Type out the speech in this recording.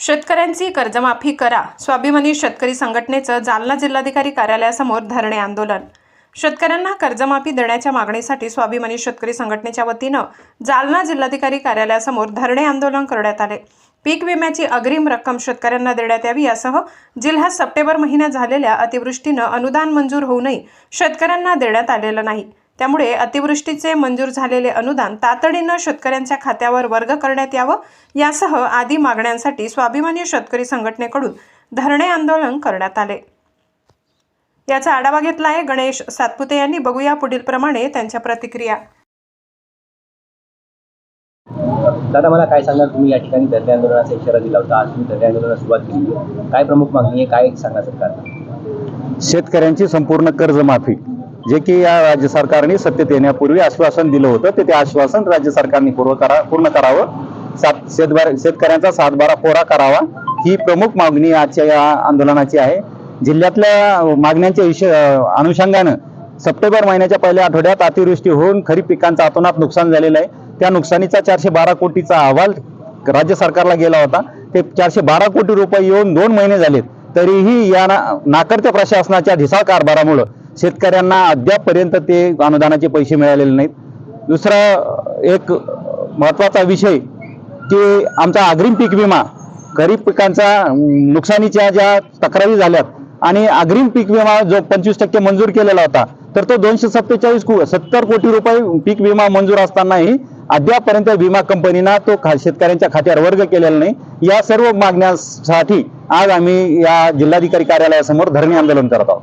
शेतकऱ्यांची कर्जमाफी करा. स्वाभिमानी शेतकरी संघटनेचं जालना जिल्हाधिकारी कार्यालयासमोर धरणे आंदोलन. शेतकऱ्यांना कर्जमाफी देण्याच्या मागणीसाठी स्वाभिमानी शेतकरी संघटनेच्या वतीनं जालना जिल्हाधिकारी कार्यालयासमोर धरणे आंदोलन करण्यात आले. पीक विम्याची अग्रिम रक्कम शेतकऱ्यांना देण्यात यावी यासह जिल्ह्यात सप्टेंबर महिन्यात झालेल्या अतिवृष्टीनं अनुदान मंजूर होऊनही शेतकऱ्यांना देण्यात आलेलं नाही. त्यामुळे अतिवृष्टीचे मंजूर झालेले अनुदान तातडीनं शेतकऱ्यांच्या खात्यावर वर्ग करण्यात यावं यासह आदी मागण्यांसाठी स्वाभिमानी शेतकरी संघटनेकडून धरणे आंदोलन करण्यात आले. याचा आढावा घेतला आहे गणेश सातपुते यांनी. बघूया पुढील प्रमाणे त्यांच्या प्रतिक्रिया. दादा मला काय सांगाल? तुम्ही या ठिकाणी धरणे आंदोलनाचा इशारा दिला होता. आज तुम्ही धरणे आंदोलनाला सुरुवात केली. काय प्रमुख मागणी आहे? काय सांगा सरकारला शेतकऱ्यांची संपूर्ण कर्जमाफी. जे की या राज्य सरकारने सत्तेत येण्यापूर्वी आश्वासन दिलं होतं ते ते आश्वासन राज्य सरकारने पूर्व करा पूर्ण करावं. सात शेतबार शेतकऱ्यांचा सातबारा कोरा करावा ही प्रमुख मागणी आजच्या या आंदोलनाची आहे. जिल्ह्यातल्या मागण्यांच्या विषय अनुषंगानं सप्टेंबर महिन्याच्या पहिल्या आठवड्यात अतिवृष्टी होऊन खरीप पिकांचं अतोनात नुकसान झालेलं आहे. त्या नुकसानीचा चारशे बारा कोटीचा अहवाल राज्य सरकारला गेला होता. ते चारशे बारा कोटी रुपये येऊन दोन महिने झालेत. तरीही या ना- नाकर्त्या प्रशासनाच्या ढिसाळ कारभारामुळं शेतकऱ्यांना अद्यापपर्यंत ते अनुदानाचे पैसे मिळालेले नाहीत. दुसरा एक महत्त्वाचा विषय की आमचा अग्रिम पीक विमा खरीप पिकांचा नुकसानीच्या ज्या तक्रारी झाल्यात आणि अग्रिम पीक विमा जो पंचवीस टक्के मंजूर केलेला होता तर तो दोनशे सत्तेचाळीस को सत्तर कोटी रुपये पीक विमा मंजूर असतानाही अद्यापपर्यंत विमा कंपनीना तो खा शेतकऱ्यांच्या खात्यावर वर्ग केलेला नाही. या सर्व मागण्यासाठी आज आम्ही या जिल्हाधिकारी कार्यालयासमोर धरणे आंदोलन करत आहोत.